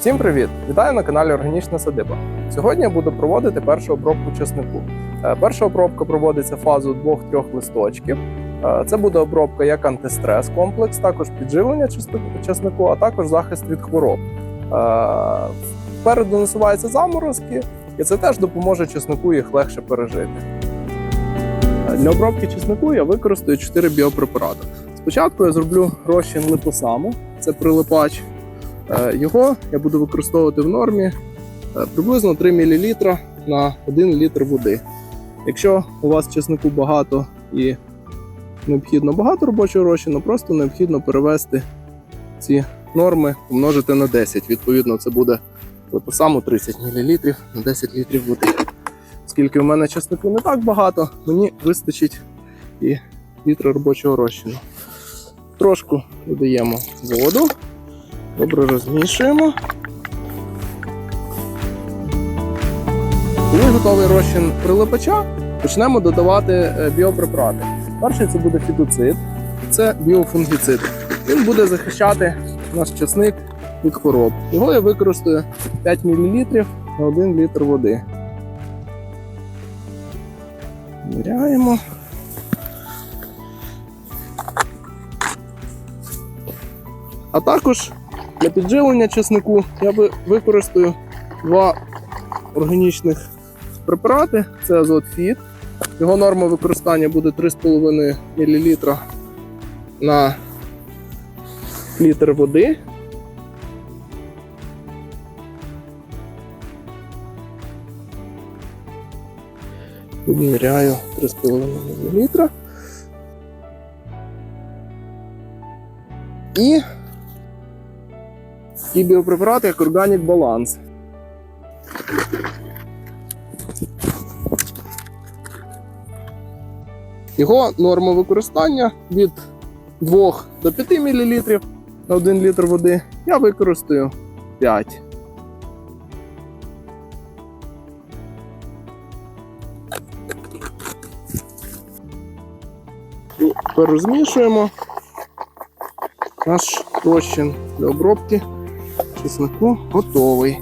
Всім привіт! Вітаю на каналі Органічна Садиба. Сьогодні я буду проводити першу обробку чеснику. Е, Перша обробка проводиться фазу 2-3 листочків. Е, Це буде обробка як антистрес комплекс, також підживлення чеснику- а також захист від хвороб. Е, Впереду насуваються заморозки, і це теж допоможе чеснику їх легше пережити. Для обробки чеснику я використаю 4 біопрепарати. Спочатку я зроблю розчин липосаму, це прилипач. Е, Його я буду використовувати в нормі е, приблизно 3 мл на 1 літр води. Якщо у вас чеснику багато і необхідно багато робочого розчину, просто необхідно перевести ці норми, помножити на 10. Відповідно, це буде по саму 30 мл на 10 літрів води. Оскільки у мене чеснику не так багато, мені вистачить і літра робочого розчину. Трошку додаємо воду. Добре розмішуємо. Коли готовий розчин прилипача, почнемо додавати е, біопрепарати. Перший це буде фітоцид, це біофунгіцид. Він буде захищати наш часник від хвороб. Його я використаю 5 мл на 1 літр води. Міряємо. А також для підживлення чеснику я використаю два органічних препарати. Це азот фіт. Його норма використання буде 3,5 мл на літр води. Відміряю 3,5 мл. І і біопрепарат як Organic Balance. Його норма використання від 2 до 5 мл на 1 літр води. Я використаю 5. І тепер розмішуємо наш розчин для обробки чеснику готовий.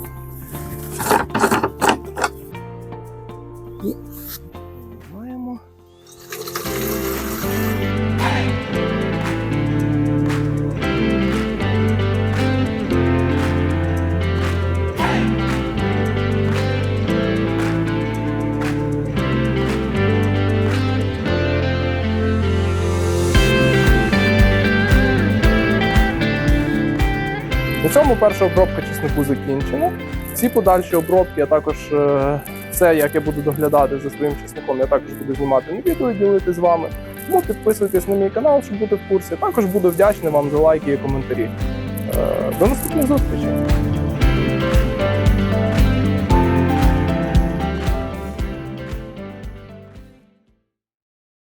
На цьому перша обробка чеснику закінчена. Всі подальші обробки, а також це, все, як я буду доглядати за своїм чесником, я також буду знімати на відео і ділити з вами. Тому підписуйтесь на мій канал, щоб бути в курсі. Також буду вдячний вам за лайки і коментарі. Е, До наступних зустрічей!